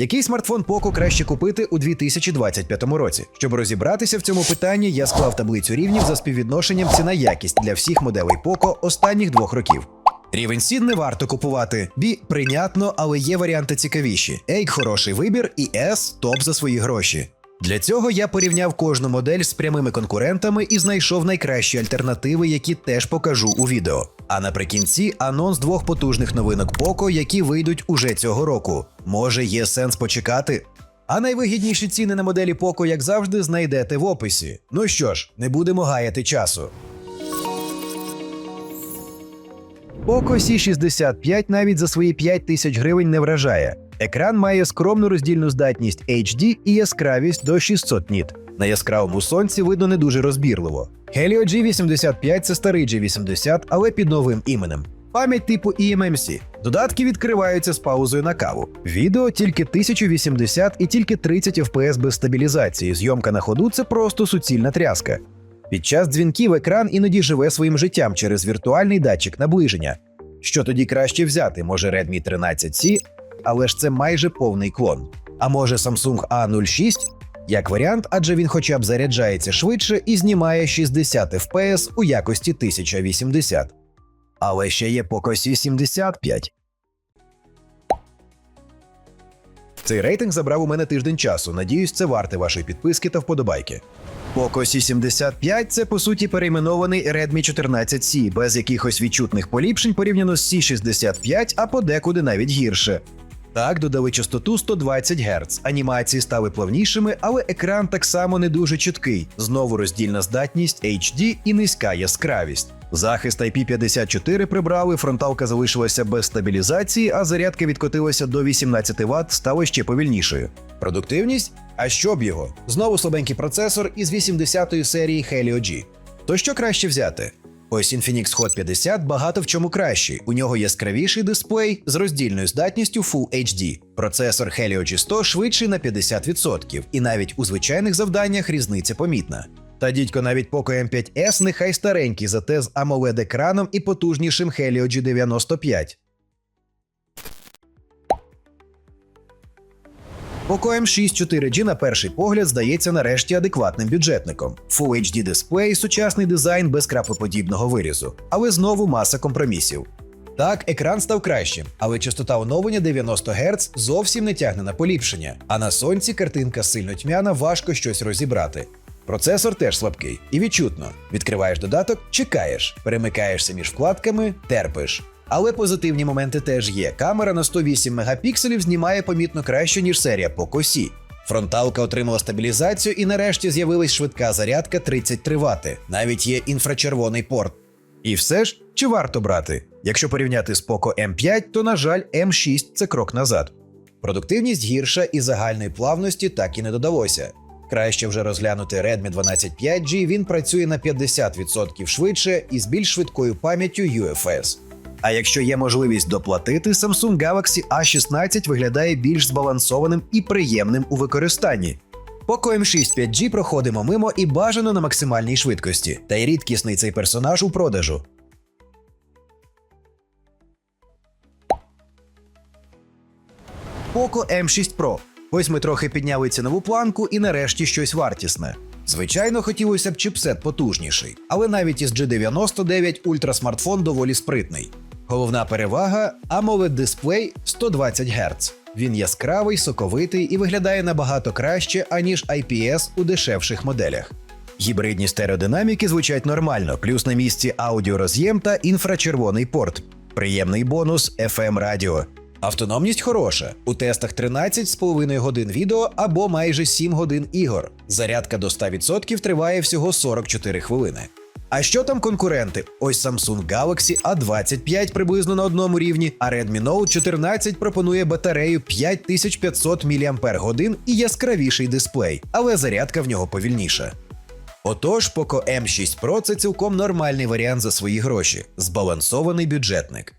Який смартфон Poco краще купити у 2025 році? Щоб розібратися в цьому питанні, я склав таблицю рівнів за співвідношенням ціна-якість для всіх моделей Poco останніх двох років. Рівень цін не варто купувати. B – прийнятно, але є варіанти цікавіші. A – хороший вибір, і S – топ за свої гроші. Для цього я порівняв кожну модель з прямими конкурентами і знайшов найкращі альтернативи, які теж покажу у відео. А наприкінці анонс двох потужних новинок Poco, які вийдуть уже цього року. Може, є сенс почекати? А найвигідніші ціни на моделі Poco, як завжди, знайдете в описі. Ну що ж, не будемо гаяти часу. Poco C65 навіть за свої 5 тисяч гривень не вражає. Екран має скромну роздільну здатність HD і яскравість до 600 ніт. На яскравому сонці видно не дуже розбірливо. Helio G85 це старий G80, але під новим іменем. Пам'ять типу eMMC. Додатки відкриваються з паузою на каву. Відео тільки 1080 і тільки 30 FPS без стабілізації. Зйомка на ходу це просто суцільна тряска. Під час дзвінків екран іноді живе своїм життям через віртуальний датчик наближення. Що тоді краще взяти? Може Redmi 13C, але ж це майже повний клон. А може Samsung A06? Як варіант, адже він хоча б заряджається швидше і знімає 60 FPS у якості 1080. Але ще є Poco C75. Цей рейтинг забрав у мене тиждень часу. Надіюсь, це варте вашої підписки та вподобайки. Poco C75 це по суті перейменований Redmi 14C, без якихось відчутних поліпшень порівняно з C65, а подекуди навіть гірше. Так, додали частоту 120 Гц, анімації стали плавнішими, але екран так само не дуже чіткий. Знову роздільна здатність HD і низька яскравість. Захист IP54 прибрали, фронталка залишилася без стабілізації, а зарядка відкотилася до 18 Вт, стала ще повільнішою. Продуктивність? А що б його? Знову слабенький процесор із 80-ї серії Helio G. То що краще взяти? Ось Infinix Hot 50 багато в чому кращий. У нього яскравіший дисплей з роздільною здатністю Full HD. Процесор Helio G100 швидший на 50%, і навіть у звичайних завданнях різниця помітна. Та дідько навіть Poco M5S нехай старенький, зате з amoled екраном і потужнішим Helio G95. Poco M6 4G на перший погляд здається нарешті адекватним бюджетником. Full HD дисплей, сучасний дизайн без крапоподібного вирізу, але знову маса компромісів. Так, екран став кращим, але частота оновлення 90 Гц зовсім не тягне на поліпшення, а на сонці картинка сильно тьмяна, важко щось розібрати. Процесор теж слабкий і відчутно. Відкриваєш додаток, чекаєш, перемикаєшся між вкладками, терпиш. Але позитивні моменти теж є. Камера на 108 мегапікселів знімає помітно краще, ніж серія Poco C. Фронталка отримала стабілізацію і нарешті з'явилась швидка зарядка 33 Вт. Навіть є інфрачервоний порт. І все ж, чи варто брати? Якщо порівняти з Poco M5, то, на жаль, M6 це крок назад. Продуктивність гірша і загальної плавності так і не додалося. Краще вже розглянути Redmi 12 5G, він працює на 50% швидше і з більш швидкою пам'яттю UFS. А якщо є можливість доплатити, Samsung Galaxy A16 виглядає більш збалансованим і приємним у використанні. Poco M6 5G проходимо мимо і бажано на максимальній швидкості, та й рідкісний цей персонаж у продажу. Poco M6 Pro. Ось ми трохи підняли цінову планку і нарешті щось вартісне. Звичайно, хотілося б чіпсет потужніший, але навіть із G99 ультрасмартфон доволі спритний. Головна перевага amoled дисплей 120 Гц. Він яскравий, соковитий і виглядає набагато краще, аніж IPS у дешевших моделях. Гібридні стереодинаміки звучать нормально, плюс на місці аудіороз'єм та інфрачервоний порт. Приємний бонус FM радіо. Автономність хороша. У тестах 13,5 годин відео або майже 7 годин ігор. Зарядка до 100% триває всього 44 хвилини. А що там конкуренти? Ось Samsung Galaxy A25 приблизно на одному рівні, а Redmi Note 14 пропонує батарею 5500 мАч і яскравіший дисплей, але зарядка в нього повільніша. Отож, Poco M6 Pro це цілком нормальний варіант за свої гроші, збалансований бюджетник.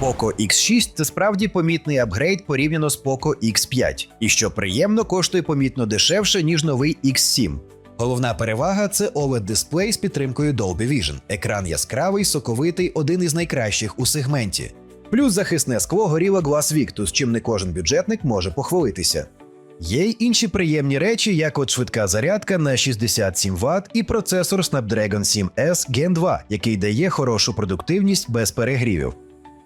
Poco X6 це справді помітний апгрейд порівняно з Poco X5, і що приємно коштує помітно дешевше, ніж новий X7. Головна перевага це oled дисплей з підтримкою Dolby Vision. Екран яскравий, соковитий, один із найкращих у сегменті. Плюс захисне скло Gorilla Glass Victus, чим не кожен бюджетник може похвалитися. Є й інші приємні речі, як от швидка зарядка на 67 Вт і процесор Snapdragon 7S Gen 2, який дає хорошу продуктивність без перегрівів.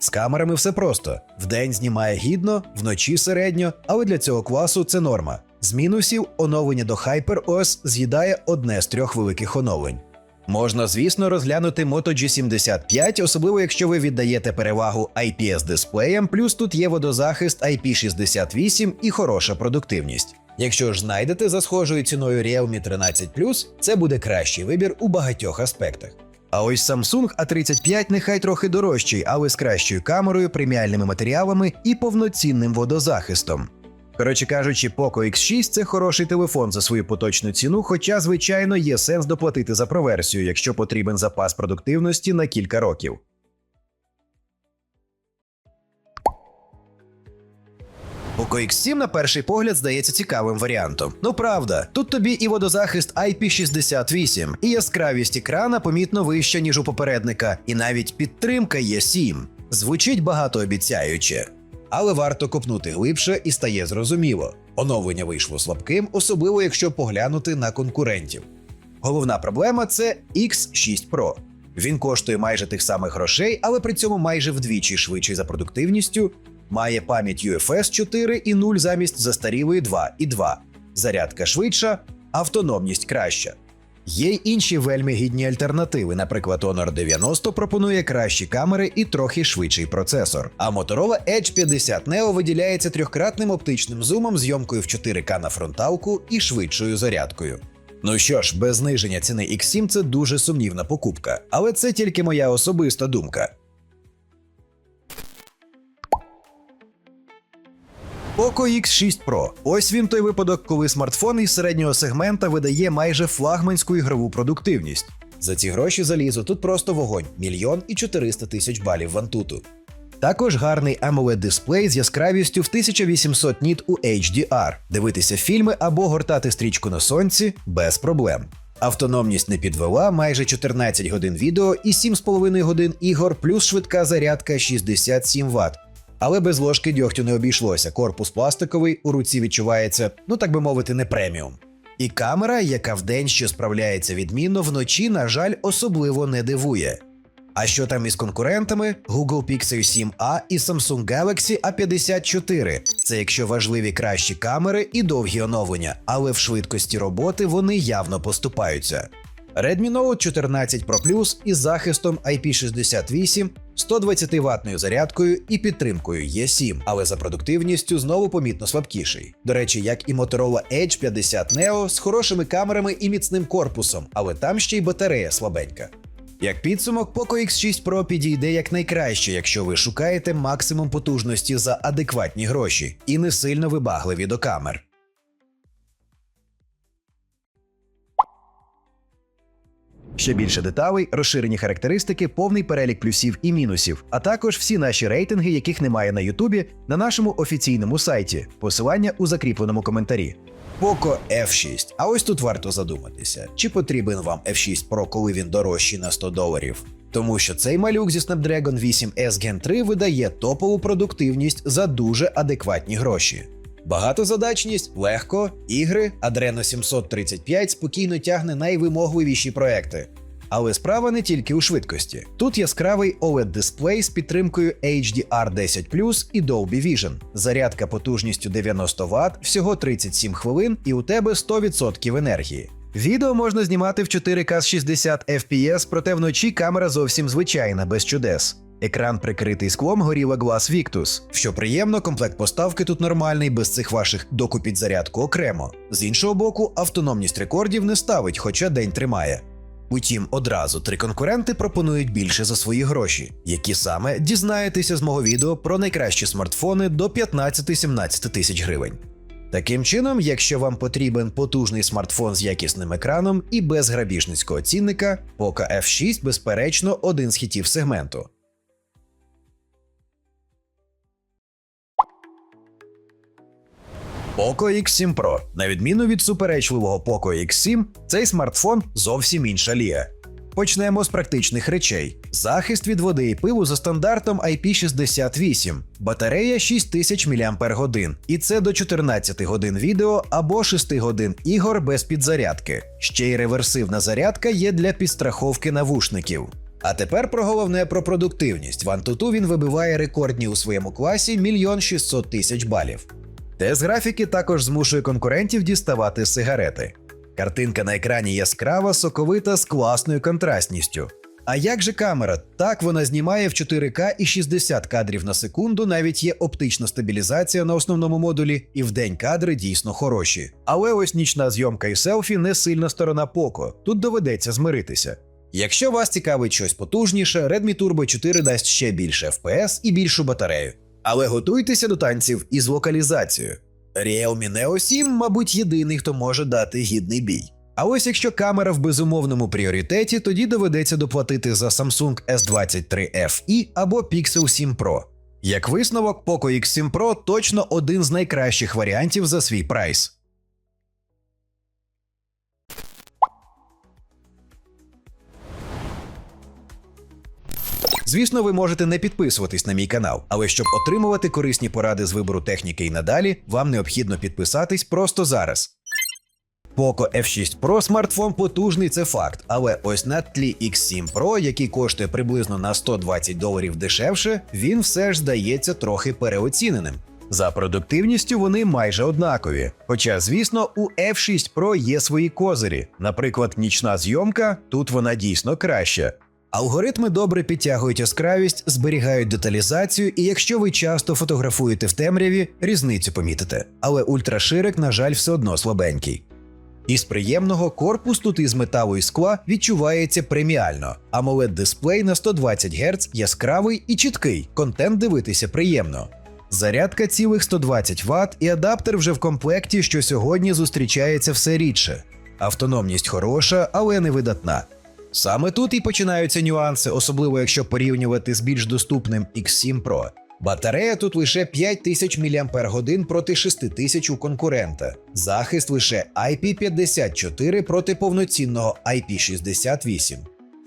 З камерами все просто: вдень знімає гідно, вночі середньо, але для цього класу це норма. З мінусів оновлення до HyperOS з'їдає одне з трьох великих оновлень. Можна, звісно, розглянути Moto G75, особливо якщо ви віддаєте перевагу IPS дисплеям, плюс тут є водозахист IP68 і хороша продуктивність. Якщо ж знайдете за схожою ціною Realme 13 це буде кращий вибір у багатьох аспектах. А ось Samsung A35 нехай трохи дорожчий, але з кращою камерою, преміальними матеріалами і повноцінним водозахистом. Коротше кажучи, Poco X6 це хороший телефон за свою поточну ціну, хоча, звичайно, є сенс доплатити за проверсію, якщо потрібен запас продуктивності на кілька років. Poco X7 на перший погляд здається цікавим варіантом. Ну правда, тут тобі і водозахист IP68, і яскравість екрана помітно вища, ніж у попередника, і навіть підтримка є 7. Звучить багатообіцяюче. Але варто копнути глибше і стає зрозуміло. Оновлення вийшло слабким, особливо якщо поглянути на конкурентів. Головна проблема це X6 Pro. Він коштує майже тих самих грошей, але при цьому майже вдвічі швидший за продуктивністю, має пам'ять UFS 4 і 0 замість застарілої 2 і 2. Зарядка швидша, автономність краща. Є й інші вельми гідні альтернативи. Наприклад, Honor 90 пропонує кращі камери і трохи швидший процесор. А Motorola Edge 50 Neo виділяється трьохкратним оптичним зумом, зйомкою в 4К на фронталку і швидшою зарядкою. Ну що ж, без зниження ціни X7 це дуже сумнівна покупка, але це тільки моя особиста думка. Poco X6 Pro. Ось він той випадок, коли смартфон із середнього сегмента видає майже флагманську ігрову продуктивність. За ці гроші залізо тут просто вогонь мільйон і 400 тисяч балів вантуту. Також гарний amoled дисплей з яскравістю в 1800 ніт у HDR, дивитися фільми або гортати стрічку на сонці без проблем. Автономність не підвела майже 14 годин відео і 7,5 годин ігор, плюс швидка зарядка 67 Вт. Але без ложки дьогтю не обійшлося. Корпус пластиковий, у руці відчувається, ну так би мовити, не преміум. І камера, яка вдень ще справляється відмінно, вночі, на жаль, особливо не дивує. А що там із конкурентами? Google Pixel 7a і Samsung Galaxy A54. Це якщо важливі кращі камери і довгі оновлення, але в швидкості роботи вони явно поступаються. Redmi Note 14 Pro Plus із захистом IP68, 120 ватною зарядкою і підтримкою E7, але за продуктивністю знову помітно слабкіший. До речі, як і Motorola Edge 50 Neo з хорошими камерами і міцним корпусом, але там ще й батарея слабенька. Як підсумок, Poco X6 Pro підійде як найкраще, якщо ви шукаєте максимум потужності за адекватні гроші і не сильно вибагливі до камер. Ще більше деталей, розширені характеристики, повний перелік плюсів і мінусів, а також всі наші рейтинги, яких немає на Ютубі, на нашому офіційному сайті. Посилання у закріпленому коментарі. Poco F6. А ось тут варто задуматися, чи потрібен вам F6 Pro, коли він дорожчий на 100 доларів. Тому що цей малюк зі Snapdragon 8S Gen 3 видає топову продуктивність за дуже адекватні гроші. Багатозадачність, легко, ігри, Adreno 735 спокійно тягне найвимогливіші проекти. Але справа не тільки у швидкості. Тут яскравий oled дисплей з підтримкою HDR10 і Dolby Vision, зарядка потужністю 90 Вт, всього 37 хвилин, і у тебе 100% енергії. Відео можна знімати в 4К 60 FPS, проте вночі камера зовсім звичайна, без чудес. Екран прикритий склом Gorilla Glass Victus. Що приємно, комплект поставки тут нормальний, без цих ваших докупіть зарядку окремо. З іншого боку, автономність рекордів не ставить, хоча день тримає. Утім, одразу три конкуренти пропонують більше за свої гроші, які саме дізнаєтеся з мого відео про найкращі смартфони до 15-17 тисяч гривень. Таким чином, якщо вам потрібен потужний смартфон з якісним екраном і без грабіжницького цінника, Poco F6 безперечно один з хітів сегменту. Poco X7 Pro. На відміну від суперечливого Poco X7, цей смартфон зовсім інша лія. Почнемо з практичних речей: захист від води і пиву за стандартом IP68, батарея 6000 мАч, і це до 14 годин відео або 6 годин ігор без підзарядки. Ще й реверсивна зарядка є для підстраховки навушників. А тепер про головне про продуктивність. В Antutu він вибиває рекордні у своєму класі 1 600 тисяч балів. Тест графіки також змушує конкурентів діставати сигарети. Картинка на екрані яскрава, соковита з класною контрастністю. А як же камера? Так вона знімає в 4К і 60 кадрів на секунду, навіть є оптична стабілізація на основному модулі, і вдень кадри дійсно хороші. Але ось нічна зйомка і селфі не сильна сторона Poco, тут доведеться змиритися. Якщо вас цікавить щось потужніше, Redmi Turbo 4 дасть ще більше FPS і більшу батарею. Але готуйтеся до танців із локалізацією. Realme Neo 7, мабуть, єдиний, хто може дати гідний бій. А ось якщо камера в безумовному пріоритеті, тоді доведеться доплатити за Samsung S23 FE або Pixel 7 Pro. Як висновок, Poco X7 Pro точно один з найкращих варіантів за свій прайс. Звісно, ви можете не підписуватись на мій канал, але щоб отримувати корисні поради з вибору техніки і надалі, вам необхідно підписатись просто зараз. Poco F6 Pro смартфон потужний, це факт. Але ось на тлі X7 Pro, який коштує приблизно на 120 доларів дешевше, він все ж здається трохи переоціненим. За продуктивністю вони майже однакові. Хоча, звісно, у F6 Pro є свої козирі. Наприклад, нічна зйомка, тут вона дійсно краща. Алгоритми добре підтягують яскравість, зберігають деталізацію, і якщо ви часто фотографуєте в темряві, різницю помітите. Але ультраширик, на жаль, все одно слабенький. Із приємного корпус тут із металу і скла відчувається преміально. amoled дисплей на 120 Гц яскравий і чіткий, контент дивитися приємно. Зарядка цілих 120 Вт і адаптер вже в комплекті, що сьогодні зустрічається все рідше. Автономність хороша, але не видатна. Саме тут і починаються нюанси, особливо якщо порівнювати з більш доступним X7 Pro. Батарея тут лише 5000 мАч проти 6000 у конкурента. Захист лише IP54 проти повноцінного IP68.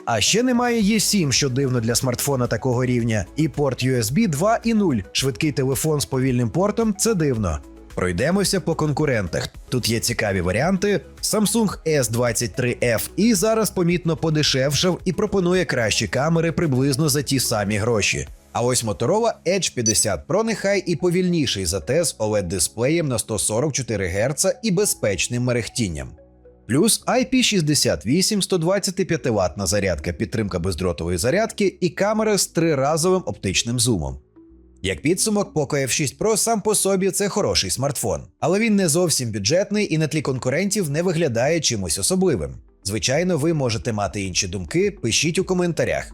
А ще немає E7, що дивно для смартфона такого рівня, і порт USB 2.0. Швидкий телефон з повільним портом це дивно. Пройдемося по конкурентах. Тут є цікаві варіанти. Samsung S23F і зараз помітно подешевшав і пропонує кращі камери приблизно за ті самі гроші. А ось Motorola Edge 50 Pro нехай і повільніший за те з oled дисплеєм на 144 Гц і безпечним мерехтінням. Плюс IP68 125 ватна зарядка, підтримка бездротової зарядки і камера з триразовим оптичним зумом. Як підсумок, Poco F6 Pro сам по собі це хороший смартфон, але він не зовсім бюджетний і на тлі конкурентів не виглядає чимось особливим. Звичайно, ви можете мати інші думки, пишіть у коментарях.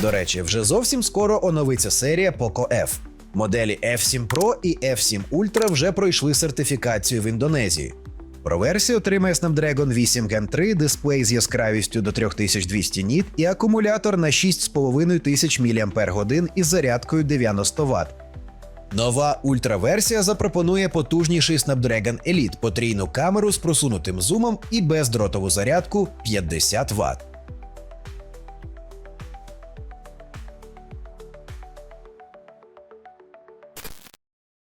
До речі, вже зовсім скоро оновиться серія Poco F. Моделі F7 Pro і F7 Ultra вже пройшли сертифікацію в Індонезії. Про версію отримає Snapdragon 8 Gen 3, дисплей з яскравістю до 3200 ніт і акумулятор на 6500 мАч із зарядкою 90 Вт. Нова ультраверсія запропонує потужніший Snapdragon Elite, потрійну камеру з просунутим зумом і бездротову зарядку 50 Вт.